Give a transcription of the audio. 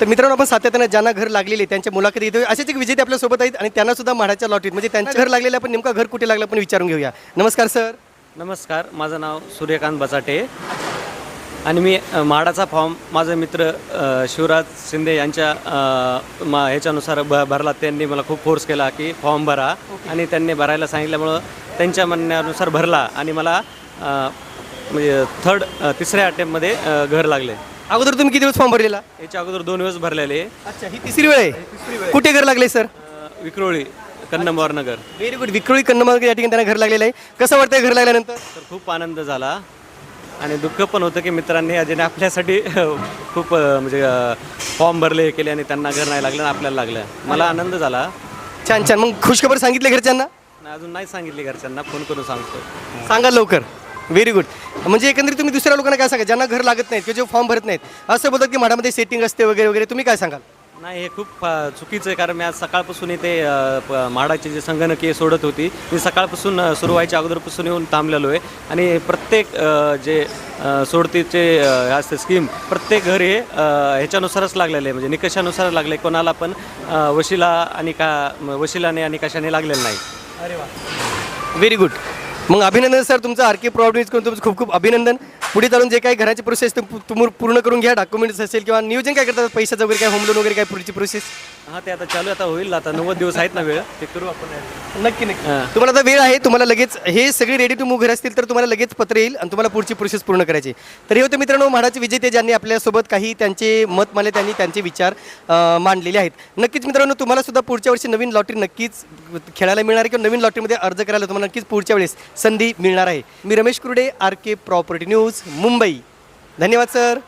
तर मित्रांनो आपण सातत्यानं ज्यांना घर लागलेले त्यांच्या मुलाखती घेतोय. असेच एक विजेते आपल्यासोबत आहेत आणि त्यांना सुद्धा म्हाडाच्या लॉटरीत. म्हणजे त्यांचं घर लागलेलं आपण नेमकं घर कुठे लागलं आपण विचारून घेऊया. नमस्कार सर. नमस्कार माझं नाव सूर्यकांत बचाटे आणि मी म्हाडाचा फॉर्म माझे मित्र शिवराज शिंदे यांच्या अ, मा ह्याच्यानुसार भ भरला. त्यांनी मला खूप फोर्स केला की फॉर्म भरा. आणि त्यांनी भरायला सांगितल्यामुळं त्यांच्या म्हणण्यानुसार भरला. आणि मला अ, म्हणजे थर्ड तिसऱ्या अटेम्पमध्ये घर लागले. अगोदर तुम्ही किती दिवस फॉर्म भरलेला? याच्या अगोदर दोन दिवस भरलेले. अच्छा ही तिसरी वेळ आहे. कुठे घर लागले सर? अ, विक्रोळी कन्नमवार नगर. व्हेरी गुड विक्रोळी कन्नमार्ग या ठिकाणी त्यांना घर लागलेलं आहे. कसं वाटतंय घर लागल्यानंतर? तर खूप आनंद झाला. आणि दुःख पण होतं की मित्रांनी अजून आपल्यासाठी खूप अ, म्हणजे फॉर्म भरले केले आणि त्यांना घर नाही लागलं आणि आपल्याला लागलं. मला आनंद झाला. छान छान. मग खुशखबर सांगितले घरच्यांना? आणि अजून नाही सांगितले घरच्यांना. फोन करून सांगतो. सांगा लवकर. व्हेरी गुड म्हणजे एकंदरीत तुम्ही दुसऱ्या लोकांना काय सांगा ज्यांना घर लागत नाहीत किंवा जे फॉर्म भरत नाहीत असं बोलतात की म्हाडामध्ये सेटिंग असते वगैरे वगैरे तुम्ही काय सांगाल? नाही हे खूप अ, चुकीचं आहे कारण मी आज सकाळपासून इथे अ, प- म्हाडाची जे संगणकीय सोडत होती मी सकाळपासून अ, सुरू व्हायच्या अगोदरपासून येऊन थांबलेलो आहे. आणि प्रत्येक अ, जे अ, सोडतीचे अ, असते स्कीम प्रत्येक घर हे अ, ह्याच्यानुसारच लागलेलं आहे. म्हणजे निकषानुसार लागलं आहे कोणाला पण अ, वशिला आणि का वशिलाने आणि कशाने लागलेलं नाही. अरे वा व्हेरी गुड मग अभिनंदन सर तुमचं आर के प्रॉब्लेम्स करून तुमचं खूप खूप अभिनंदन. पुढे चालून जे काही घराची प्रोसेस तुम्ही पूर्ण करून घ्या. डॉक्युमेंट्स असेल किंवा नियोजन काय करतात पैशाचं वगैरे काय होम लोन वगैरे काय पुढची प्रोसेस हां ते आता चालू आता होईल. आता नव्वद दिवस आहेत ना वेळ. ते करू आपण. नक्की नक्की. तुम्हाला आता वेळ आहे तुम्हाला लगेच हे सगळे रेडी टू मूव्ह घर असतील तर तुम्हाला लगेच पत्र येईल आणि तुम्हाला पुढची प्रोसेस पूर्ण करायची. तर हे होते मित्रांनो म्हाडाचे विजेते ज्यांनी आपल्यासोबत काही त्यांचे मत मांडले त्यांनी त्यांचे विचार मांडलेले आहेत. नक्कीच मित्रांनो तुम्हाला सुद्धा पुढच्या वर्षी नवीन लॉटरी नक्कीच खेळायला मिळणार आहे किंवा नवीन लॉटरीमध्ये अर्ज करायला तुम्हाला नक्कीच पुढच्या वेळेस संधी मिळणार आहे. मी Ramesh Kurde R K property news Mumbai. धन्यवाद सर.